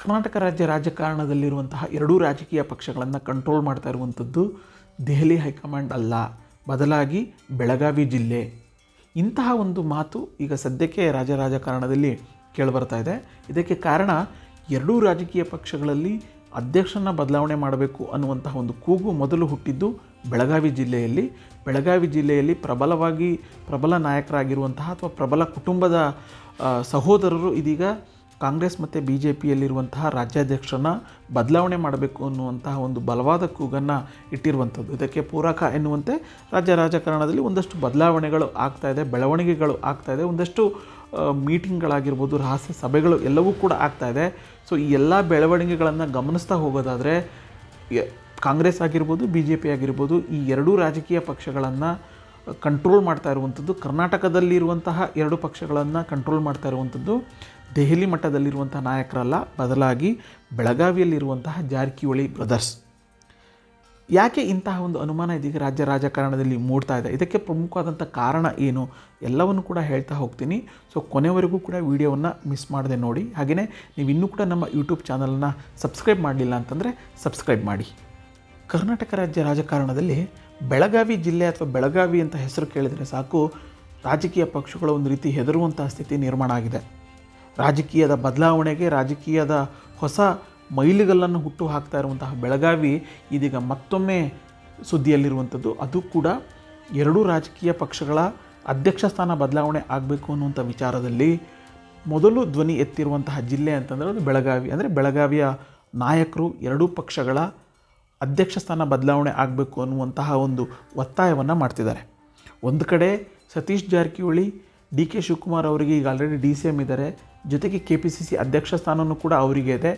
ಕರ್ನಾಟಕ ರಾಜ್ಯ ರಾಜಕಾರಣದಲ್ಲಿರುವಂತಹ ಎರಡೂ ರಾಜಕೀಯ ಪಕ್ಷಗಳನ್ನು ಕಂಟ್ರೋಲ್ ಮಾಡ್ತಾ ಇರುವಂಥದ್ದು ದೆಹಲಿ ಹೈಕಮಾಂಡ್ ಅಲ್ಲ. ಬದಲಾಗಿ ಬೆಳಗಾವಿ ಜಿಲ್ಲೆ. ಇಂತಹ ಒಂದು ಮಾತು ಈಗ ಸದ್ಯಕ್ಕೆ ರಾಜ ರಾಜಕಾರಣದಲ್ಲಿ ಕೇಳಿಬರ್ತಾ ಇದೆ. ಇದಕ್ಕೆ ಕಾರಣ ಎರಡೂ ರಾಜಕೀಯ ಪಕ್ಷಗಳಲ್ಲಿ ಅಧ್ಯಕ್ಷನ ಬದಲಾವಣೆ ಮಾಡಬೇಕು ಅನ್ನುವಂತಹ ಒಂದು ಕೂಗು ಮೊದಲು ಹುಟ್ಟಿದ್ದು ಬೆಳಗಾವಿ ಜಿಲ್ಲೆಯಲ್ಲಿ. ಬೆಳಗಾವಿ ಜಿಲ್ಲೆಯಲ್ಲಿ ಪ್ರಬಲವಾಗಿ ಪ್ರಬಲ ನಾಯಕರಾಗಿರುವಂತಹ ಅಥವಾ ಪ್ರಬಲ ಕುಟುಂಬದ ಸಹೋದರರು ಇದೀಗ ಕಾಂಗ್ರೆಸ್ ಮತ್ತು ಬಿ ಜೆ ಪಿಯಲ್ಲಿರುವಂತಹ ರಾಜ್ಯಾಧ್ಯಕ್ಷರನ್ನ ಬದಲಾವಣೆ ಮಾಡಬೇಕು ಅನ್ನುವಂತಹ ಒಂದು ಬಲವಾದ ಕೂಗನ್ನು ಇಟ್ಟಿರುವಂಥದ್ದು. ಇದಕ್ಕೆ ಪೂರಕ ಎನ್ನುವಂತೆ ರಾಜ್ಯ ರಾಜಕಾರಣದಲ್ಲಿ ಒಂದಷ್ಟು ಬದಲಾವಣೆಗಳು ಆಗ್ತಾ ಇದೆ, ಬೆಳವಣಿಗೆಗಳು ಆಗ್ತಾ ಇದೆ, ಒಂದಷ್ಟು ಮೀಟಿಂಗ್ಗಳಾಗಿರ್ಬೋದು, ರಹಸ್ಯ ಸಭೆಗಳು ಎಲ್ಲವೂ ಕೂಡ ಆಗ್ತಾ ಇದೆ. ಸೊ, ಈ ಎಲ್ಲ ಬೆಳವಣಿಗೆಗಳನ್ನು ಗಮನಿಸ್ತಾ ಹೋಗೋದಾದರೆ ಕಾಂಗ್ರೆಸ್ ಆಗಿರ್ಬೋದು ಬಿ ಜೆ ಪಿ ಆಗಿರ್ಬೋದು, ಈ ಎರಡೂ ರಾಜಕೀಯ ಪಕ್ಷಗಳನ್ನು ಕಂಟ್ರೋಲ್ ಮಾಡ್ತಾ ಇರುವಂಥದ್ದು, ಕರ್ನಾಟಕದಲ್ಲಿರುವಂತಹ ಎರಡು ಪಕ್ಷಗಳನ್ನು ಕಂಟ್ರೋಲ್ ಮಾಡ್ತಾ ಇರುವಂಥದ್ದು, ದೆಹಲಿ ಮಟ್ಟದಲ್ಲಿರುವಂಥ ನಾಯಕರಲ್ಲ, ಬದಲಾಗಿ ಬೆಳಗಾವಿಯಲ್ಲಿರುವಂತಹ ಜಾರಕಿಹೊಳಿ ಬ್ರದರ್ಸ್ ಯಾಕೆ ಇಂತಹ ಒಂದು ಅನುಮಾನ ಇದೀಗ ರಾಜ್ಯ ರಾಜಕಾರಣದಲ್ಲಿ ಮೂಡ್ತಾ ಇದೆ? ಇದಕ್ಕೆ ಪ್ರಮುಖವಾದಂಥ ಕಾರಣ ಏನು? ಎಲ್ಲವನ್ನು ಕೂಡ ಹೇಳ್ತಾ ಹೋಗ್ತೀನಿ. ಸೊ ಕೊನೆವರೆಗೂ ಕೂಡ ವೀಡಿಯೋವನ್ನು ಮಿಸ್ ಮಾಡದೆ ನೋಡಿ. ಹಾಗೆಯೇ ನೀವು ಇನ್ನೂ ಕೂಡ ನಮ್ಮ ಯೂಟ್ಯೂಬ್ ಚಾನಲನ್ನು ಸಬ್ಸ್ಕ್ರೈಬ್ ಮಾಡಲಿಲ್ಲ ಅಂತಂದರೆ ಸಬ್ಸ್ಕ್ರೈಬ್ ಮಾಡಿ. ಕರ್ನಾಟಕ ರಾಜ್ಯ ರಾಜಕಾರಣದಲ್ಲಿ ಬೆಳಗಾವಿ ಜಿಲ್ಲೆ ಅಥವಾ ಬೆಳಗಾವಿ ಅಂತ ಹೆಸರು ಕೇಳಿದರೆ ಸಾಕು, ರಾಜಕೀಯ ಪಕ್ಷಗಳ ಒಂದು ರೀತಿ ಹೆದರುವಂತಹ ಸ್ಥಿತಿ ನಿರ್ಮಾಣ ಆಗಿದೆ. ರಾಜಕೀಯದ ಬದಲಾವಣೆಗೆ, ರಾಜಕೀಯದ ಹೊಸ ಮೈಲಿಗಲ್ಲನ್ನು ಹುಟ್ಟು ಹಾಕ್ತಾ ಇರುವಂತಹ ಬೆಳಗಾವಿ ಇದೀಗ ಮತ್ತೊಮ್ಮೆ ಸುದ್ದಿಯಲ್ಲಿರುವಂಥದ್ದು. ಅದು ಕೂಡ ಎರಡೂ ರಾಜಕೀಯ ಪಕ್ಷಗಳ ಅಧ್ಯಕ್ಷ ಸ್ಥಾನ ಬದಲಾವಣೆ ಆಗಬೇಕು ಅನ್ನುವಂಥ ವಿಚಾರದಲ್ಲಿ ಮೊದಲು ಧ್ವನಿ ಎತ್ತಿರುವಂತಹ ಜಿಲ್ಲೆ ಅಂತಂದರೆ ಅದು ಬೆಳಗಾವಿ. ಅಂದರೆ ಬೆಳಗಾವಿಯ ನಾಯಕರು ಎರಡೂ ಪಕ್ಷಗಳ ಅಧ್ಯಕ್ಷ ಸ್ಥಾನ ಬದಲಾವಣೆ ಆಗಬೇಕು ಅನ್ನುವಂತಹ ಒಂದು ಒತ್ತಾಯವನ್ನು ಮಾಡ್ತಿದ್ದಾರೆ. ಒಂದು ಕಡೆ ಸತೀಶ್ ಜಾರಕಿಹೊಳಿ ಡಿ ಕೆ ಶಿವಕುಮಾರ್ ಅವರಿಗೆ ಈಗ ಆಲ್ರೆಡಿ ಡಿ ಸಿ ಎಂ ಇದ್ದಾರೆ. ಜೊತೆಗೆ ಕೆ ಪಿ ಸಿ ಸಿ ಅಧ್ಯಕ್ಷ ಸ್ಥಾನವೂ ಕೂಡ ಅವರಿಗೆ ಇದೆ.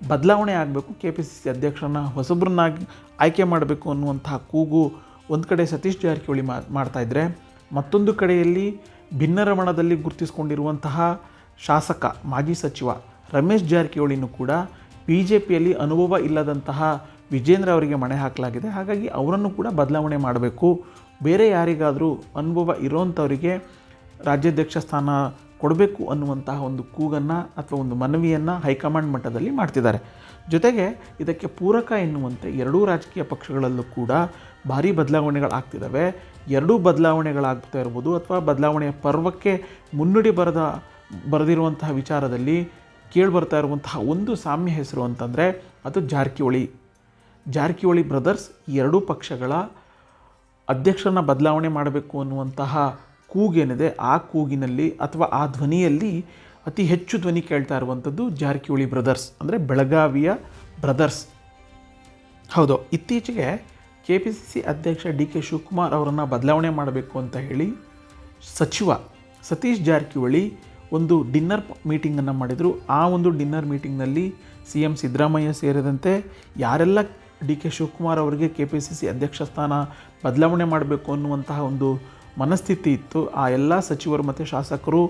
ಬದಲಾವಣೆ ಆಗಬೇಕು, ಕೆ ಪಿ ಸಿ ಸಿ ಅಧ್ಯಕ್ಷರನ್ನ ಹೊಸಬ್ರನ್ನಾಗಿ ಆಯ್ಕೆ ಮಾಡಬೇಕು ಅನ್ನುವಂತಹ ಕೂಗು ಒಂದು ಕಡೆ ಸತೀಶ್ ಜಾರಕಿಹೊಳಿ ಮಾಡ್ತಾ ಇದ್ದರೆ ಮತ್ತೊಂದು ಕಡೆಯಲ್ಲಿ ಭಿನ್ನರಮಣದಲ್ಲಿ ಗುರುತಿಸಿಕೊಂಡಿರುವಂತಹ ಶಾಸಕ, ಮಾಜಿ ಸಚಿವ ರಮೇಶ್ ಜಾರಕಿಹೊಳಿನೂ ಕೂಡ ಬಿ ಜೆ ಪಿಯಲ್ಲಿ ಅನುಭವ ಇಲ್ಲದಂತಹ ವಿಜೇಂದ್ರ ಅವರಿಗೆ ಮಣೆ ಹಾಕಲಾಗಿದೆ. ಹಾಗಾಗಿ ಅವರನ್ನು ಕೂಡ ಬದಲಾವಣೆ ಮಾಡಬೇಕು. ಬೇರೆ ಯಾರಿಗಾದರೂ ಅನುಭವ ಇರೋವಂಥವರಿಗೆ ರಾಜ್ಯಾಧ್ಯಕ್ಷ ಸ್ಥಾನ ಕೊಡಬೇಕು ಅನ್ನುವಂತಹ ಒಂದು ಕೂಗನ್ನು ಅಥವಾ ಒಂದು ಮನವಿಯನ್ನು ಹೈಕಮಾಂಡ್ ಮಟ್ಟದಲ್ಲಿ ಮಾಡ್ತಿದ್ದಾರೆ. ಜೊತೆಗೆ ಇದಕ್ಕೆ ಪೂರಕ ಎನ್ನುವಂತೆ ಎರಡೂ ರಾಜಕೀಯ ಪಕ್ಷಗಳಲ್ಲೂ ಕೂಡ ಭಾರಿ ಬದಲಾವಣೆಗಳಾಗ್ತಿದ್ದಾವೆ. ಎರಡೂ ಬದಲಾವಣೆಗಳಾಗ್ತಾ ಇರ್ಬೋದು ಅಥವಾ ಬದಲಾವಣೆಯ ಪರ್ವಕ್ಕೆ ಮುನ್ನುಡಿ ಬರೆದ, ಬರೆದಿರುವಂತಹ ವಿಚಾರದಲ್ಲಿ ಕೇಳಿಬರ್ತಾ ಇರುವಂತಹ ಒಂದು ಸಾಮ್ಯ ಹೆಸರು ಅಂತಂದರೆ ಅದು ಜಾರಕಿಹೊಳಿ. ಜಾರಕಿಹೊಳಿ ಬ್ರದರ್ಸ್ ಎರಡೂ ಪಕ್ಷಗಳ ಅಧ್ಯಕ್ಷರನ್ನ ಬದಲಾವಣೆ ಮಾಡಬೇಕು ಅನ್ನುವಂತಹ ಕೂಗೇನಿದೆ, ಆ ಕೂಗಿನಲ್ಲಿ ಅಥವಾ ಆ ಧ್ವನಿಯಲ್ಲಿ ಅತಿ ಹೆಚ್ಚು ಧ್ವನಿ ಕೇಳ್ತಾ ಇರುವಂಥದ್ದು ಜಾರಕಿಹೊಳಿ ಬ್ರದರ್ಸ್, ಅಂದರೆ ಬೆಳಗಾವಿಯ ಬ್ರದರ್ಸ್. ಹೌದು, ಇತ್ತೀಚೆಗೆ ಕೆ ಪಿ ಸಿ ಸಿ ಅಧ್ಯಕ್ಷ ಡಿ ಕೆ ಶಿವಕುಮಾರ್ ಅವರನ್ನು ಬದಲಾವಣೆ ಮಾಡಬೇಕು ಅಂತ ಹೇಳಿ ಸಚಿವ ಸತೀಶ್ ಜಾರಕಿಹೊಳಿ ಒಂದು ಡಿನ್ನರ್ ಮೀಟಿಂಗನ್ನು ಮಾಡಿದರು. ಆ ಒಂದು ಡಿನ್ನರ್ ಮೀಟಿಂಗ್ನಲ್ಲಿ ಸಿ ಎಂ ಸಿದ್ದರಾಮಯ್ಯ ಸೇರಿದಂತೆ ಯಾರೆಲ್ಲ ಡಿ ಕೆ ಶಿವಕುಮಾರ್ ಅವರಿಗೆ ಕೆ ಪಿ ಸಿ ಸಿ ಅಧ್ಯಕ್ಷ ಸ್ಥಾನ ಬದಲಾವಣೆ ಮಾಡಬೇಕು ಅನ್ನುವಂತಹ ಒಂದು ಮನಸ್ಥಿತಿ ಇತ್ತು. ಆ ಎಲ್ಲ ಸಚಿವರು ಮತ್ತು ಶಾಸಕರು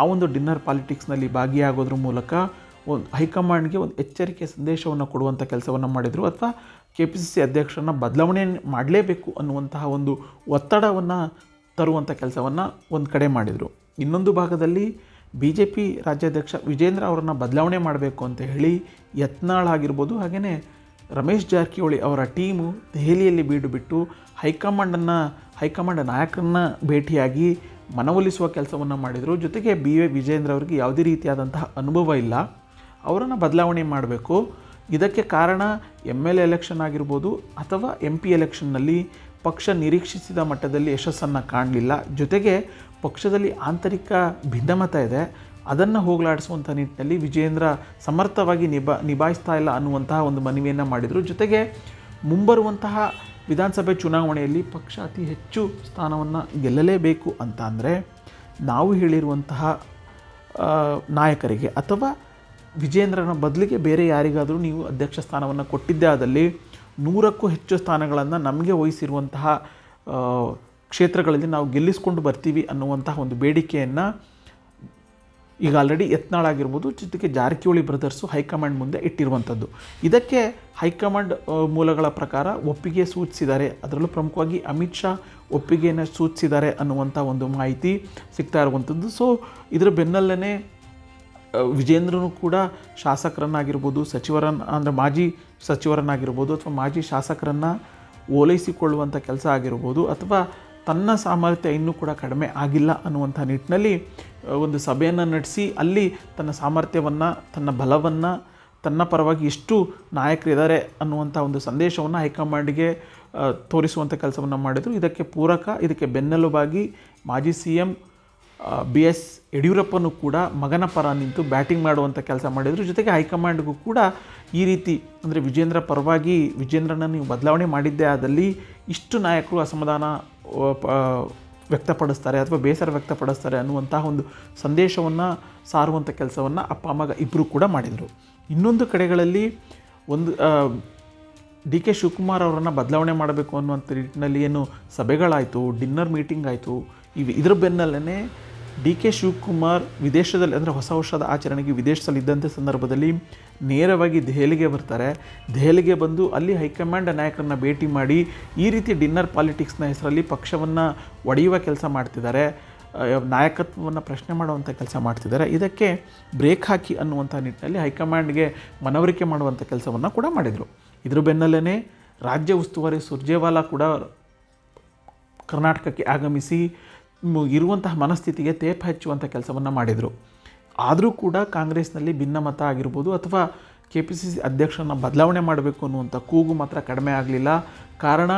ಆ ಒಂದು ಡಿನ್ನರ್ ಪಾಲಿಟಿಕ್ಸ್ನಲ್ಲಿ ಭಾಗಿಯಾಗೋದ್ರ ಮೂಲಕ ಒಂದು ಹೈಕಮಾಂಡ್ಗೆ ಒಂದು ಎಚ್ಚರಿಕೆ ಸಂದೇಶವನ್ನು ಕೊಡುವಂಥ ಕೆಲಸವನ್ನು ಮಾಡಿದರು. ಅಥವಾ ಕೆ ಪಿ ಸಿ ಸಿ ಅಧ್ಯಕ್ಷರನ್ನ ಬದಲಾವಣೆ ಮಾಡಲೇಬೇಕು ಅನ್ನುವಂತಹ ಒಂದು ಒತ್ತಡವನ್ನು ತರುವಂಥ ಕೆಲಸವನ್ನು ಒಂದು ಕಡೆ ಮಾಡಿದರು. ಇನ್ನೊಂದು ಭಾಗದಲ್ಲಿ ಬಿ ಜೆ ಪಿ ರಾಜ್ಯಾಧ್ಯಕ್ಷ ವಿಜೇಂದ್ರ ಅವರನ್ನು ಬದಲಾವಣೆ ಮಾಡಬೇಕು ಅಂತ ಹೇಳಿ ಯತ್ನಾಳ್ ಆಗಿರ್ಬೋದು ಹಾಗೆಯೇ ರಮೇಶ್ ಜಾರಕಿಹೊಳಿ ಅವರ ಟೀಮು ದೆಹಲಿಯಲ್ಲಿ ಬೀಡು ಬಿಟ್ಟು ಹೈಕಮಾಂಡನ್ನು, ಹೈಕಮಾಂಡ್ ನಾಯಕರನ್ನ ಭೇಟಿಯಾಗಿ ಮನವೊಲಿಸುವ ಕೆಲಸವನ್ನು ಮಾಡಿದರು. ಜೊತೆಗೆ ಬಿ ಎ ವಿಜೇಂದ್ರ ಅವರಿಗೆ ಯಾವುದೇ ರೀತಿಯಾದಂತಹ ಅನುಭವ ಇಲ್ಲ. ಅವರನ್ನು ಬದಲಾವಣೆ ಮಾಡಬೇಕು. ಇದಕ್ಕೆ ಕಾರಣ ಎಂ ಎಲ್ ಎಲೆಕ್ಷನ್ ಆಗಿರ್ಬೋದು ಅಥವಾ ಎಂ ಪಿ ಎಲೆಕ್ಷನ್ನಲ್ಲಿ ಪಕ್ಷ ನಿರೀಕ್ಷಿಸಿದ ಮಟ್ಟದಲ್ಲಿ ಯಶಸ್ಸನ್ನು ಕಾಣಲಿಲ್ಲ. ಜೊತೆಗೆ ಪಕ್ಷದಲ್ಲಿ ಆಂತರಿಕ ಭಿನ್ನಮತ ಇದೆ. ಅದನ್ನು ಹೋಗಲಾಡಿಸುವಂಥ ನಿಟ್ಟಿನಲ್ಲಿ ವಿಜೇಂದ್ರ ಸಮರ್ಥವಾಗಿ ನಿಭಾ, ನಿಭಾಯಿಸ್ತಾ ಇಲ್ಲ ಅನ್ನುವಂತಹ ಒಂದು ಮನವಿಯನ್ನು ಮಾಡಿದರು. ಜೊತೆಗೆ ಮುಂಬರುವಂತಹ ವಿಧಾನಸಭೆ ಚುನಾವಣೆಯಲ್ಲಿ ಪಕ್ಷ ಅತಿ ಹೆಚ್ಚು ಸ್ಥಾನವನ್ನು ಗೆಲ್ಲಲೇಬೇಕು ಅಂತ ಅಂದರೆ ನಾವು ಹೇಳಿರುವಂತಹ ನಾಯಕರಿಗೆ ಅಥವಾ ವಿಜೇಂದ್ರನ ಬದಲಿಗೆ ಬೇರೆ ಯಾರಿಗಾದರೂ ನೀವು ಅಧ್ಯಕ್ಷ ಸ್ಥಾನವನ್ನು ಕೊಟ್ಟಿದ್ದೇ ಆದಲ್ಲಿ ನೂರಕ್ಕೂ ಹೆಚ್ಚು ಸ್ಥಾನಗಳನ್ನು ನಮಗೆ ವಹಿಸಿರುವಂತಹ ಕ್ಷೇತ್ರಗಳಲ್ಲಿ ನಾವು ಗೆಲ್ಲಿಸ್ಕೊಂಡು ಬರ್ತೀವಿ ಅನ್ನುವಂತಹ ಒಂದು ಬೇಡಿಕೆಯನ್ನು ಈಗ ಆಲ್ರೆಡಿ ಯತ್ನಾಳ್ ಆಗಿರ್ಬೋದು ಜೊತೆಗೆ ಜಾರಕಿಹೊಳಿ ಬ್ರದರ್ಸು ಹೈಕಮಾಂಡ್ ಮುಂದೆ ಇಟ್ಟಿರುವಂಥದ್ದು ಇದಕ್ಕೆ ಹೈಕಮಾಂಡ್ ಮೂಲಗಳ ಪ್ರಕಾರ ಒಪ್ಪಿಗೆ ಸೂಚಿಸಿದ್ದಾರೆ. ಅದರಲ್ಲೂ ಪ್ರಮುಖವಾಗಿ ಅಮಿತ್ ಶಾ ಒಪ್ಪಿಗೆಯನ್ನು ಸೂಚಿಸಿದ್ದಾರೆ ಅನ್ನುವಂಥ ಒಂದು ಮಾಹಿತಿ ಸಿಗ್ತಾ ಇರುವಂಥದ್ದು ಸೊ ಇದರ ಬೆನ್ನಲ್ಲೇ ವಿಜೇಂದ್ರನು ಕೂಡ ಶಾಸಕರನ್ನಾಗಿರ್ಬೋದು ಸಚಿವರನ್ನ ಅಂದರೆ ಮಾಜಿ ಸಚಿವರನ್ನಾಗಿರ್ಬೋದು, ಅಥವಾ ಮಾಜಿ ಶಾಸಕರನ್ನು ಓಲೈಸಿಕೊಳ್ಳುವಂಥ ಕೆಲಸ ಆಗಿರ್ಬೋದು, ಅಥವಾ ತನ್ನ ಸಾಮರ್ಥ್ಯ ಇನ್ನೂ ಕೂಡ ಕಡಿಮೆ ಆಗಿಲ್ಲ ಅನ್ನುವಂಥ ನಿಟ್ಟಿನಲ್ಲಿ ಒಂದು ಸಭೆಯನ್ನು ನಡೆಸಿ, ಅಲ್ಲಿ ತನ್ನ ಸಾಮರ್ಥ್ಯವನ್ನು, ತನ್ನ ಬಲವನ್ನು, ತನ್ನ ಪರವಾಗಿ ಎಷ್ಟು ನಾಯಕರಿದ್ದಾರೆ ಅನ್ನುವಂಥ ಒಂದು ಸಂದೇಶವನ್ನು ಹೈಕಮಾಂಡ್ಗೆ ತೋರಿಸುವಂಥ ಕೆಲಸವನ್ನು ಮಾಡಿದರು. ಇದಕ್ಕೆ ಪೂರಕ, ಇದಕ್ಕೆ ಬೆನ್ನೆಲುಬಾಗಿ ಮಾಜಿ ಸಿ ಎಂ ಬಿ ಎಸ್ ಯಡಿಯೂರಪ್ಪನೂ ಕೂಡ ಮಗನ ಪರ ನಿಂತು ಬ್ಯಾಟಿಂಗ್ ಮಾಡುವಂಥ ಕೆಲಸ ಮಾಡಿದರು. ಜೊತೆಗೆ ಹೈಕಮಾಂಡ್ಗೂ ಕೂಡ ಈ ರೀತಿ, ಅಂದರೆ ವಿಜೇಂದ್ರ ಪರವಾಗಿ ವಿಜೇಂದ್ರನ ನೀವು ಬದಲಾವಣೆ ಮಾಡಿದ್ದೇ ಆದಲ್ಲಿ ಇಷ್ಟು ನಾಯಕರು ಅಸಮಾಧಾನ ವ್ಯಕ್ತಪಡಿಸ್ತಾರೆ ಅಥವಾ ಬೇಸರ ವ್ಯಕ್ತಪಡಿಸ್ತಾರೆ ಅನ್ನುವಂತಹ ಒಂದು ಸಂದೇಶವನ್ನು ಸಾರುವಂಥ ಕೆಲಸವನ್ನು ಅಪ್ಪ, ಅಮ್ಮಗ ಇಬ್ಬರು ಕೂಡ ಮಾಡಿದರು. ಇನ್ನೊಂದು ಕಡೆಗಳಲ್ಲಿ ಒಂದು ಡಿ ಕೆ ಶಿವಕುಮಾರ್ ಅವರನ್ನು ಬದಲಾವಣೆ ಮಾಡಬೇಕು ಅನ್ನುವಂಥ ನಿಟ್ಟಿನಲ್ಲಿ ಏನು ಸಭೆಗಳಾಯಿತು, ಡಿನ್ನರ್ ಮೀಟಿಂಗ್ ಆಯಿತು, ಇವು ಇದ್ರ ಬೆನ್ನಲ್ಲೇ ಡಿ ಕೆ ಶಿವಕುಮಾರ್ ವಿದೇಶದಲ್ಲಿ ಅಂದರೆ ಹೊಸ ವರ್ಷದ ಆಚರಣೆಗೆ ವಿದೇಶದಲ್ಲಿ ಇದ್ದಂಥ ಸಂದರ್ಭದಲ್ಲಿ ನೇರವಾಗಿ ದೆಹಲಿಗೆ ಬರ್ತಾರೆ. ದೆಹಲಿಗೆ ಬಂದು ಅಲ್ಲಿ ಹೈಕಮಾಂಡ್ ನಾಯಕರನ್ನ ಭೇಟಿ ಮಾಡಿ ಈ ರೀತಿ ಡಿನ್ನರ್ ಪಾಲಿಟಿಕ್ಸ್ನ ಹೆಸರಲ್ಲಿ ಪಕ್ಷವನ್ನು ಒಡೆಯುವ ಕೆಲಸ ಮಾಡ್ತಿದ್ದಾರೆ. ನಾಯಕತ್ವವನ್ನು ಪ್ರಶ್ನೆ ಮಾಡುವಂಥ ಕೆಲಸ ಮಾಡ್ತಿದ್ದಾರೆ. ಇದಕ್ಕೆ ಬ್ರೇಕ್ ಹಾಕಿ ಅನ್ನುವಂಥ ನಿಟ್ಟಿನಲ್ಲಿ ಹೈಕಮಾಂಡ್ಗೆ ಮನವರಿಕೆ ಮಾಡುವಂಥ ಕೆಲಸವನ್ನು ಕೂಡ ಮಾಡಿದರು. ಇದ್ರ ಬೆನ್ನಲ್ಲೇ ರಾಜ್ಯ ಉಸ್ತುವಾರಿ ಸುರ್ಜೇವಾಲಾ ಕೂಡ ಕರ್ನಾಟಕಕ್ಕೆ ಆಗಮಿಸಿ ಇರುವಂತಹ ಮನಸ್ಥಿತಿಗೆ ತೇಪ ಹಚ್ಚುವಂಥ ಕೆಲಸವನ್ನು ಮಾಡಿದರು. ಆದರೂ ಕೂಡ ಕಾಂಗ್ರೆಸ್ನಲ್ಲಿ ಭಿನ್ನಮತ ಆಗಿರ್ಬೋದು ಅಥವಾ ಕೆ ಪಿ ಸಿ ಸಿ ಅಧ್ಯಕ್ಷರನ್ನ ಬದಲಾವಣೆ ಮಾಡಬೇಕು ಅನ್ನುವಂಥ ಕೂಗು ಮಾತ್ರ ಕಡಿಮೆ ಆಗಲಿಲ್ಲ. ಕಾರಣ,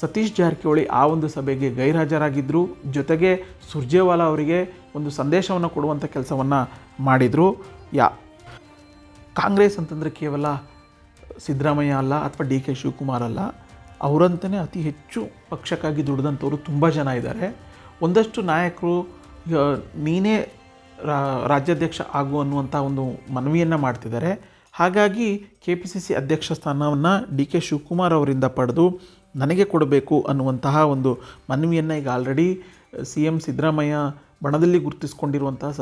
ಸತೀಶ್ ಜಾರಕಿಹೊಳಿ ಆ ಒಂದು ಸಭೆಗೆ ಗೈರ್ಹಾಜರಾಗಿದ್ದರು ಜೊತೆಗೆ ಸುರ್ಜೇವಾಲಾ ಅವರಿಗೆ ಒಂದು ಸಂದೇಶವನ್ನು ಕೊಡುವಂಥ ಕೆಲಸವನ್ನು ಮಾಡಿದರು. ಯಾ, ಕಾಂಗ್ರೆಸ್ ಅಂತಂದರೆ ಕೇವಲ ಸಿದ್ದರಾಮಯ್ಯ ಅಲ್ಲ ಅಥವಾ ಡಿ ಕೆ ಶಿವಕುಮಾರ್ ಅಲ್ಲ. ಅವರಂತಲೇ ಅತಿ ಹೆಚ್ಚು ಪಕ್ಷಕ್ಕಾಗಿ ದುಡಿದಂಥವ್ರು ತುಂಬ ಜನ ಇದ್ದಾರೆ. ಒಂದಷ್ಟು ನಾಯಕರು ನೀನೇ ರಾಜ್ಯಾಧ್ಯಕ್ಷ ಆಗು ಅನ್ನುವಂಥ ಒಂದು ಮನವಿಯನ್ನು ಮಾಡ್ತಿದ್ದಾರೆ. ಹಾಗಾಗಿ ಕೆ ಪಿ ಸಿ ಸಿ ಅಧ್ಯಕ್ಷ ಸ್ಥಾನವನ್ನು ಡಿ ಕೆ ಶಿವಕುಮಾರ್ ಅವರಿಂದ ಪಡೆದು ನನಗೆ ಕೊಡಬೇಕು ಅನ್ನುವಂತಹ ಒಂದು ಮನವಿಯನ್ನು ಈಗ ಆಲ್ರೆಡಿ ಸಿ ಎಂ ಸಿದ್ದರಾಮಯ್ಯ ಬಣದಲ್ಲಿ ಗುರುತಿಸ್ಕೊಂಡಿರುವಂತಹ ಸ,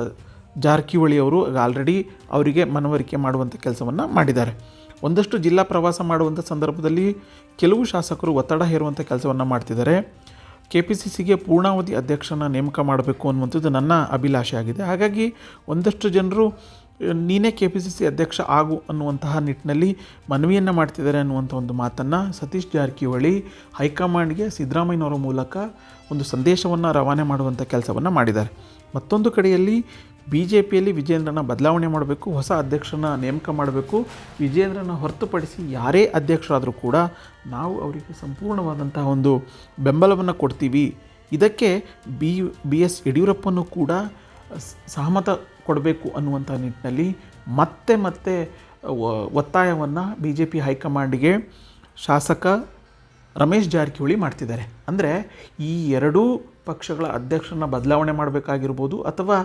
ಜಾರಕಿಹೊಳಿ ಅವರು ಆಲ್ರೆಡಿ ಅವರಿಗೆ ಮನವರಿಕೆ ಮಾಡುವಂಥ ಕೆಲಸವನ್ನು ಮಾಡಿದ್ದಾರೆ. ಒಂದಷ್ಟು ಜಿಲ್ಲಾ ಪ್ರವಾಸ ಮಾಡುವಂಥ ಸಂದರ್ಭದಲ್ಲಿ ಕೆಲವು ಶಾಸಕರು ಒತ್ತಡ ಹೇರುವಂಥ ಕೆಲಸವನ್ನು ಮಾಡ್ತಿದ್ದಾರೆ. ಕೆ ಪಿ ಸಿ ಸಿಗೆ ಪೂರ್ಣಾವಧಿ ಅಧ್ಯಕ್ಷನ ನೇಮಕ ಮಾಡಬೇಕು ಅನ್ನುವಂಥದ್ದು ನನ್ನ ಅಭಿಲಾಷೆ ಆಗಿದೆ. ಹಾಗಾಗಿ ಒಂದಷ್ಟು ಜನರು ನೀನೇ ಕೆ ಪಿ ಸಿ ಸಿ ಅಧ್ಯಕ್ಷ ಆಗು ಅನ್ನುವಂತಹ ನಿಟ್ಟಿನಲ್ಲಿ ಮನವಿಯನ್ನು ಮಾಡ್ತಿದ್ದಾರೆ ಅನ್ನುವಂಥ ಒಂದು ಮಾತನ್ನು ಸತೀಶ್ ಜಾರಕಿಹೊಳಿ ಹೈಕಮಾಂಡ್ಗೆ ಸಿದ್ದರಾಮಯ್ಯನವರ ಮೂಲಕ ಒಂದು ಸಂದೇಶವನ್ನು ರವಾನೆ ಮಾಡುವಂಥ ಕೆಲಸವನ್ನು ಮಾಡಿದ್ದಾರೆ. ಮತ್ತೊಂದು ಕಡೆಯಲ್ಲಿ ಬಿ ಜೆ ಪಿಯಲ್ಲಿ ವಿಜೇಂದ್ರನ ಬದಲಾವಣೆ ಮಾಡಬೇಕು, ಹೊಸ ಅಧ್ಯಕ್ಷನ ನೇಮಕ ಮಾಡಬೇಕು, ವಿಜೇಂದ್ರನ ಹೊರತುಪಡಿಸಿ ಯಾರೇ ಅಧ್ಯಕ್ಷರಾದರೂ ಕೂಡ ನಾವು ಅವರಿಗೆ ಸಂಪೂರ್ಣವಾದಂತಹ ಒಂದು ಬೆಂಬಲವನ್ನು ಕೊಡ್ತೀವಿ. ಇದಕ್ಕೆ ಬಿ ಬಿ ಎಸ್ ಯಡಿಯೂರಪ್ಪನೂ ಕೂಡ ಸಹಮತ ಕೊಡಬೇಕು ಅನ್ನುವಂಥ ನಿಟ್ಟಿನಲ್ಲಿ ಮತ್ತೆ ಮತ್ತೆ ಒತ್ತಾಯವನ್ನು ಬಿ ಜೆ ಪಿ ಹೈಕಮಾಂಡ್ಗೆ ಶಾಸಕ ರಮೇಶ್ ಜಾರಕಿಹೊಳಿ ಮಾಡ್ತಿದ್ದಾರೆ. ಅಂದರೆ ಈ ಎರಡೂ ಪಕ್ಷಗಳ ಅಧ್ಯಕ್ಷರನ್ನ ಬದಲಾವಣೆ ಮಾಡಬೇಕಾಗಿರ್ಬೋದು ಅಥವಾ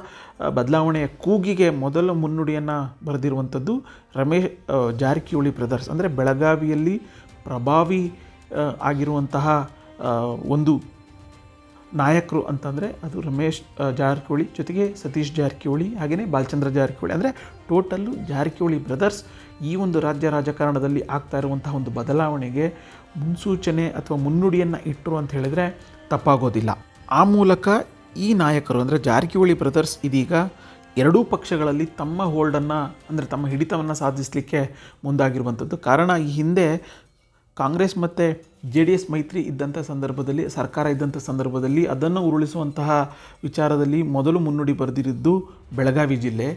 ಬದಲಾವಣೆಯ ಕೂಗಿಗೆ ಮೊದಲ ಮುನ್ನುಡಿಯನ್ನು ಬರೆದಿರುವಂಥದ್ದು ರಮೇಶ್ ಜಾರಕಿಹೊಳಿ ಬ್ರದರ್ಸ್. ಅಂದರೆ ಬೆಳಗಾವಿಯಲ್ಲಿ ಪ್ರಭಾವಿ ಆಗಿರುವಂತಹ ಒಂದು ನಾಯಕರು ಅಂತಂದರೆ ಅದು ರಮೇಶ್ ಜಾರಕಿಹೊಳಿ ಜೊತೆಗೆ ಸತೀಶ್ ಜಾರಕಿಹೊಳಿ ಹಾಗೆಯೇ ಬಾಲಚಂದ್ರ ಜಾರಕಿಹೊಳಿ. ಅಂದರೆ ಟೋಟಲ್ಲು ಜಾರಕಿಹೊಳಿ ಬ್ರದರ್ಸ್ ಈ ಒಂದು ರಾಜ್ಯ ರಾಜಕಾರಣದಲ್ಲಿ ಆಗ್ತಾ ಇರುವಂತಹ ಒಂದು ಬದಲಾವಣೆಗೆ ಮುನ್ಸೂಚನೆ ಅಥವಾ ಮುನ್ನುಡಿಯನ್ನು ಇಟ್ಟರು ಅಂತ ಹೇಳಿದರೆ ತಪ್ಪಾಗೋದಿಲ್ಲ. ಆ ಮೂಲಕ ಈ ನಾಯಕರು ಅಂದರೆ ಜಾರಕಿಹೊಳಿ ಬ್ರದರ್ಸ್ ಇದೀಗ ಎರಡೂ ಪಕ್ಷಗಳಲ್ಲಿ ತಮ್ಮ ಹೋಲ್ಡನ್ನು ಅಂದರೆ ತಮ್ಮ ಹಿಡಿತವನ್ನು ಸಾಧಿಸಲಿಕ್ಕೆ ಮುಂದಾಗಿರುವಂಥದ್ದು. ಕಾರಣ ಈ ಹಿಂದೆ ಕಾಂಗ್ರೆಸ್ ಮತ್ತು ಜೆ ಡಿ ಎಸ್ ಮೈತ್ರಿ ಇದ್ದಂಥ ಸಂದರ್ಭದಲ್ಲಿ, ಸರ್ಕಾರ ಇದ್ದಂಥ ಸಂದರ್ಭದಲ್ಲಿ ಅದನ್ನು ಉರುಳಿಸುವಂತಹ ವಿಚಾರದಲ್ಲಿ ಮೊದಲು ಮುನ್ನುಡಿ ಬರೆದಿರಿದ್ದು ಬೆಳಗಾವಿ ಜಿಲ್ಲೆ.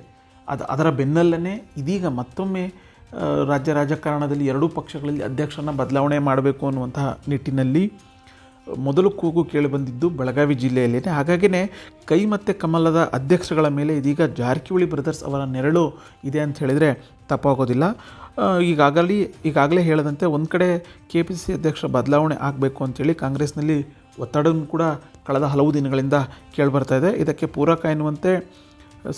ಅದು ಅದರ ಬೆನ್ನಲ್ಲೇ ಇದೀಗ ಮತ್ತೊಮ್ಮೆ ರಾಜ್ಯ ರಾಜಕಾರಣದಲ್ಲಿ ಎರಡೂ ಪಕ್ಷಗಳಲ್ಲಿ ಅಧ್ಯಕ್ಷರನ್ನ ಬದಲಾವಣೆ ಮಾಡಬೇಕು ಅನ್ನುವಂತಹ ನಿಟ್ಟಿನಲ್ಲಿ ಮೊದಲು ಕೂಗು ಕೇಳಿಬಂದಿದ್ದು ಬೆಳಗಾವಿ ಜಿಲ್ಲೆಯಲ್ಲೇ ಹಾಗಾಗಿನೇ ಕೈ ಮತ್ತು ಕಮಲದ ಅಧ್ಯಕ್ಷಗಳ ಮೇಲೆ ಇದೀಗ ಜಾರಕಿಹೊಳಿ ಬ್ರದರ್ಸ್ ಅವರ ನೆರಳು ಇದೆ ಅಂತ ಹೇಳಿದರೆ ತಪ್ಪಾಗೋದಿಲ್ಲ. ಈಗಾಗಲಿ, ಈಗಾಗಲೇ ಹೇಳದಂತೆ ಒಂದು ಕಡೆ ಕೆ ಪಿ ಸಿ ಅಧ್ಯಕ್ಷ ಬದಲಾವಣೆ ಆಗಬೇಕು ಅಂತೇಳಿ ಕಾಂಗ್ರೆಸ್ನಲ್ಲಿ ಒತ್ತಡವನ್ನು ಕೂಡ ಕಳೆದ ಹಲವು ದಿನಗಳಿಂದ ಕೇಳಿಬರ್ತಾ ಇದೆ. ಇದಕ್ಕೆ ಪೂರಕ ಎನ್ನುವಂತೆ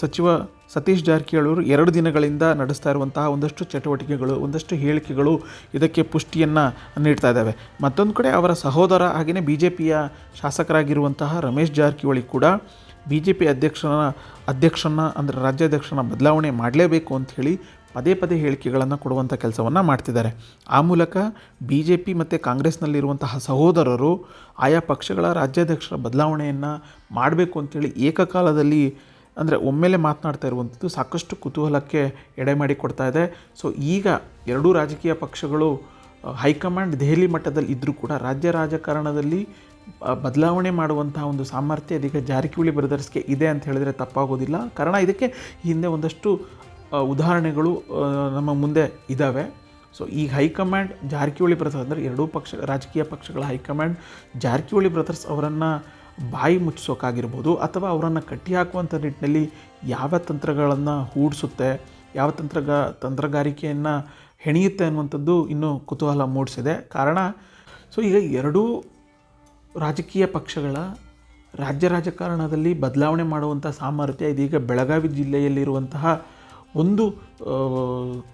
ಸಚಿವ ಸತೀಶ್ ಜಾರಕಿಹೊಳಿ ಅವರು ಎರಡು ದಿನಗಳಿಂದ ನಡೆಸ್ತಾ ಇರುವಂತಹ ಒಂದಷ್ಟು ಚಟುವಟಿಕೆಗಳು, ಒಂದಷ್ಟು ಹೇಳಿಕೆಗಳು ಇದಕ್ಕೆ ಪುಷ್ಟಿಯನ್ನು ನೀಡ್ತಾ ಇದ್ದಾವೆ. ಮತ್ತೊಂದು ಕಡೆ ಅವರ ಸಹೋದರ ಹಾಗೆಯೇ ಬಿ ಜೆ ಪಿಯ ಶಾಸಕರಾಗಿರುವಂತಹ ರಮೇಶ್ ಜಾರಕಿಹೊಳಿ ಕೂಡ ಬಿ ಜೆ ಪಿ ಅಧ್ಯಕ್ಷನ ಅಧ್ಯಕ್ಷನ ಅಂದರೆ ರಾಜ್ಯಾಧ್ಯಕ್ಷನ ಬದಲಾವಣೆ ಮಾಡಲೇಬೇಕು ಅಂಥೇಳಿ ಪದೇ ಪದೇ ಹೇಳಿಕೆಗಳನ್ನು ಕೊಡುವಂಥ ಕೆಲಸವನ್ನು ಮಾಡ್ತಿದ್ದಾರೆ. ಆ ಮೂಲಕ ಬಿ ಜೆ ಪಿ ಮತ್ತು ಕಾಂಗ್ರೆಸ್ನಲ್ಲಿರುವಂತಹ ಸಹೋದರರು ಆಯಾ ಪಕ್ಷಗಳ ರಾಜ್ಯಾಧ್ಯಕ್ಷರ ಬದಲಾವಣೆಯನ್ನು ಮಾಡಬೇಕು ಅಂಥೇಳಿ ಏಕಕಾಲದಲ್ಲಿ ಅಂದರೆ ಒಮ್ಮೆಲೆ ಮಾತನಾಡ್ತಾ ಇರುವಂಥದ್ದು ಸಾಕಷ್ಟು ಕುತೂಹಲಕ್ಕೆ ಎಡೆ ಮಾಡಿ ಕೊಡ್ತಾ ಇದೆ. ಸೊ ಈಗ ಎರಡೂ ರಾಜಕೀಯ ಪಕ್ಷಗಳು ಹೈಕಮಾಂಡ್ ದೆಹಲಿ ಮಟ್ಟದಲ್ಲಿ ಇದ್ದರೂ ಕೂಡ ರಾಜ್ಯ ರಾಜಕಾರಣದಲ್ಲಿ ಬದಲಾವಣೆ ಮಾಡುವಂತಹ ಒಂದು ಸಾಮರ್ಥ್ಯ ಇದೀಗ ಜಾರಕಿಹೊಳಿ ಬ್ರದರ್ಸ್ಗೆ ಇದೆ ಅಂತ ಹೇಳಿದರೆ ತಪ್ಪಾಗೋದಿಲ್ಲ. ಕಾರಣ ಇದಕ್ಕೆ ಹಿಂದೆ ಒಂದಷ್ಟು ಉದಾಹರಣೆಗಳು ನಮ್ಮ ಮುಂದೆ ಇದ್ದಾವೆ ಸೊ ಈಗ ಹೈಕಮಾಂಡ್ ಜಾರಕಿಹೊಳಿ ಬ್ರದರ್ಸ್ ಅಂದರೆ ಎರಡೂ ಪಕ್ಷ, ರಾಜಕೀಯ ಪಕ್ಷಗಳ ಹೈಕಮಾಂಡ್ ಜಾರಕಿಹೊಳಿ ಬ್ರದರ್ಸ್ ಅವರನ್ನು ಬಾಯಿ ಮುಚ್ಚಿಸೋಕ್ಕಾಗಿರ್ಬೋದು ಅಥವಾ ಅವರನ್ನು ಕಟ್ಟಿ ಹಾಕುವಂಥ ನಿಟ್ಟಿನಲ್ಲಿ ಯಾವ ತಂತ್ರಗಳನ್ನು ಹೂಡಿಸುತ್ತೆ, ಯಾವ ತಂತ್ರಗ, ತಂತ್ರಗಾರಿಕೆಯನ್ನು ಹೆಣೆಯುತ್ತೆ ಅನ್ನುವಂಥದ್ದು ಇನ್ನೂ ಕುತೂಹಲ ಮೂಡಿಸಿದೆ. ಕಾರಣ, ಸೊ ಈಗ ಎರಡೂ ರಾಜಕೀಯ ಪಕ್ಷಗಳ ರಾಜ್ಯ ರಾಜಕಾರಣದಲ್ಲಿ ಬದಲಾವಣೆ ಮಾಡುವಂಥ ಸಾಮರ್ಥ್ಯ ಇದೀಗ ಬೆಳಗಾವಿ ಜಿಲ್ಲೆಯಲ್ಲಿರುವಂತಹ ಒಂದು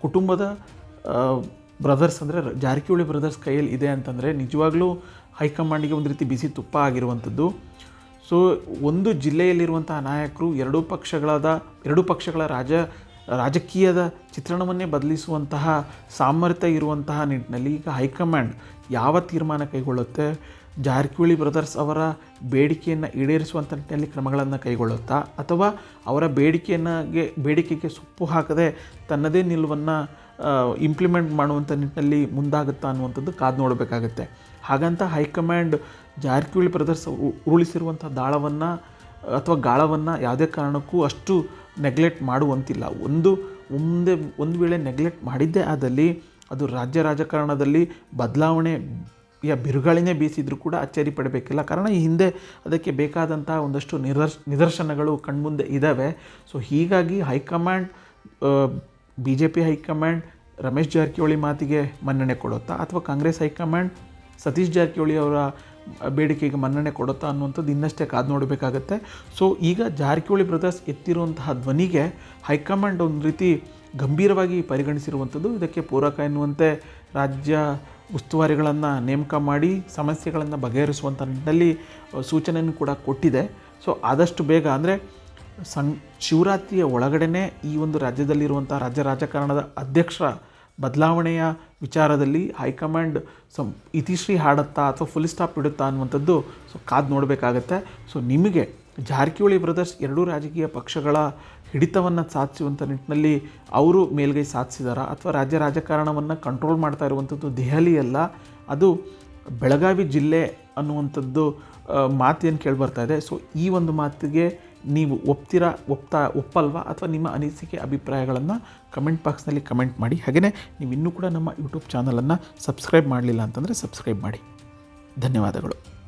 ಕುಟುಂಬದ ಬ್ರದರ್ಸ್ ಅಂದರೆ ಜಾರಕಿಹೊಳಿ ಬ್ರದರ್ಸ್ ಕೈಯಲ್ಲಿ ಇದೆ ಅಂತಂದರೆ ನಿಜವಾಗ್ಲೂ ಹೈಕಮಾಂಡಿಗೆ ಒಂದು ರೀತಿ ಬಿಸಿ ತುಪ್ಪ ಆಗಿರುವಂಥದ್ದು. ಸೊ, ಒಂದು ಜಿಲ್ಲೆಯಲ್ಲಿರುವಂತಹ ನಾಯಕರು ಎರಡೂ ಪಕ್ಷಗಳಾದ, ಎರಡೂ ಪಕ್ಷಗಳ ರಾಜ, ರಾಜಕೀಯದ ಚಿತ್ರಣವನ್ನೇ ಬದಲಿಸುವಂತಹ ಸಾಮರ್ಥ್ಯ ಇರುವಂತಹ ನಿಟ್ಟಿನಲ್ಲಿ ಈಗ ಹೈಕಮಾಂಡ್ ಯಾವ ತೀರ್ಮಾನ ಕೈಗೊಳ್ಳುತ್ತೆ, ಜಾರಕಿಹೊಳಿ ಬ್ರದರ್ಸ್ ಅವರ ಬೇಡಿಕೆಯನ್ನು ಈಡೇರಿಸುವಂಥ ನಿಟ್ಟಿನಲ್ಲಿ ಕ್ರಮಗಳನ್ನು ಕೈಗೊಳ್ಳುತ್ತಾ, ಅಥವಾ ಅವರ ಬೇಡಿಕೆಯನ್ನಾಗೆ, ಬೇಡಿಕೆಗೆ ಸೊಪ್ಪು ಹಾಕದೆ ತನ್ನದೇ ನಿಲುವನ್ನು ಇಂಪ್ಲಿಮೆಂಟ್ ಮಾಡುವಂಥ ನಿಟ್ಟಿನಲ್ಲಿ ಮುಂದಾಗುತ್ತಾ ಅನ್ನುವಂಥದ್ದು ಕಾದು ನೋಡಬೇಕಾಗತ್ತೆ. ಹಾಗಂತ ಹೈಕಮಾಂಡ್ ಜಾರಕಿಹೊಳಿ ಬ್ರದರ್ಸ್ ಉರುಳಿಸಿರುವಂಥ ದಾಳವನ್ನು, ಅಥವಾ ಗಾಳವನ್ನು ಯಾವುದೇ ಕಾರಣಕ್ಕೂ ಅಷ್ಟು ನೆಗ್ಲೆಕ್ಟ್ ಮಾಡುವಂತಿಲ್ಲ. ಒಂದು ಮುಂದೆ, ಒಂದು ವೇಳೆ ನೆಗ್ಲೆಕ್ಟ್ ಮಾಡಿದ್ದೇ ಆದಲ್ಲಿ ಅದು ರಾಜ್ಯ ರಾಜಕಾರಣದಲ್ಲಿ ಬದಲಾವಣೆ ಯಾ ಬಿರುಗಾಳಿನೇ ಬೀಸಿದರೂ ಕೂಡ ಅಚ್ಚರಿ ಪಡಬೇಕಿಲ್ಲ. ಕಾರಣ ಈ ಹಿಂದೆ ಅದಕ್ಕೆ ಬೇಕಾದಂಥ ಒಂದಷ್ಟು ನಿದರ್ಶ, ನಿದರ್ಶನಗಳು ಕಣ್ಮುಂದೆ ಇದ್ದಾವೆ ಸೊ ಹೀಗಾಗಿ high command B J P high command Ramesh Jarkiholi ಮಾತಿಗೆ ಮನ್ನಣೆ ಕೊಡುತ್ತಾ, ಅಥವಾ ಕಾಂಗ್ರೆಸ್ ಹೈಕಮಾಂಡ್ ಸತೀಶ್ ಜಾರಕಿಹೊಳಿ ಅವರ ಬೇಡಿಕೆಗೆ ಮನ್ನಣೆ ಕೊಡುತ್ತಾ ಅನ್ನುವಂಥದ್ದು ಇನ್ನಷ್ಟೇ ಕಾದು ನೋಡಬೇಕಾಗತ್ತೆ. ಸೊ ಈಗ ಜಾರಕಿಹೊಳಿ ಬ್ರದರ್ಸ್ ಎತ್ತಿರುವಂತಹ ಧ್ವನಿಗೆ ಹೈಕಮಾಂಡ್ ಒಂದು ರೀತಿ ಗಂಭೀರವಾಗಿ ಪರಿಗಣಿಸಿರುವಂಥದ್ದು. ಇದಕ್ಕೆ ಪೂರಕ ಎನ್ನುವಂತೆ ರಾಜ್ಯ ಉಸ್ತುವಾರಿಗಳನ್ನು ನೇಮಕ ಮಾಡಿ ಸಮಸ್ಯೆಗಳನ್ನು ಬಗೆಹರಿಸುವಂಥ ನಿಟ್ಟಿನಲ್ಲಿ ಸೂಚನೆಯನ್ನು ಕೂಡ ಕೊಟ್ಟಿದೆ. ಸೊ ಆದಷ್ಟು ಬೇಗ ಅಂದರೆ ಸಂ, ಶಿವರಾತ್ರಿಯ ಒಳಗಡೆನೇ ಈ ಒಂದು ರಾಜ್ಯದಲ್ಲಿರುವಂಥ ರಾಜ್ಯ ರಾಜಕಾರಣದ ಅಧ್ಯಕ್ಷರ ಬದಲಾವಣೆಯ ವಿಚಾರದಲ್ಲಿ ಹೈಕಮಾಂಡ್ ಸಮ್ ಇತಿಶ್ರೀ ಹಾಡುತ್ತಾ ಅಥವಾ ಫುಲ್ ಸ್ಟಾಪ್ ಇಡುತ್ತಾ ಅನ್ನುವಂಥದ್ದು ಸೊ ಕಾದು ನೋಡಬೇಕಾಗತ್ತೆ. ಸೊ ನಿಮಗೆ ಜಾರಕಿಹೊಳಿ ಬ್ರದರ್ಸ್ ಎರಡೂ ರಾಜಕೀಯ ಪಕ್ಷಗಳ ಹಿಡಿತವನ್ನು ಸಾಧಿಸುವಂಥ ನಿಟ್ಟಿನಲ್ಲಿ ಅವರು ಮೇಲ್ಗೈ ಸಾಧಿಸಿದಾರಾ? ಅಥವಾ ರಾಜ್ಯ ರಾಜಕಾರಣವನ್ನು ಕಂಟ್ರೋಲ್ ಮಾಡ್ತಾ ಇರುವಂಥದ್ದು ದೆಹಲಿಯಲ್ಲ ಅದು ಬೆಳಗಾವಿ ಜಿಲ್ಲೆ ಅನ್ನುವಂಥದ್ದು ಮಾತೇನು ಕೇಳಿಬರ್ತಾ ಇದೆ. ಸೊ ಈ ಒಂದು ಮಾತಿಗೆ ನೀವು ಒಪ್ತೀರಾ, ಒಪ್ತಾ, ಒಪ್ಪಲ್ವಾ ಅಥವಾ ನಿಮ್ಮ ಅನಿಸಿಕೆ, ಅಭಿಪ್ರಾಯಗಳನ್ನು ಕಮೆಂಟ್ ಬಾಕ್ಸ್ನಲ್ಲಿ ಕಮೆಂಟ್ ಮಾಡಿ. ಹಾಗೆಯೇ ನೀವು ಇನ್ನೂ ಕೂಡ ನಮ್ಮ ಯೂಟ್ಯೂಬ್ ಚಾನಲನ್ನು ಸಬ್ಸ್ಕ್ರೈಬ್ ಮಾಡಲಿಲ್ಲ ಅಂತಂದರೆ ಸಬ್ಸ್ಕ್ರೈಬ್ ಮಾಡಿ. ಧನ್ಯವಾದಗಳು.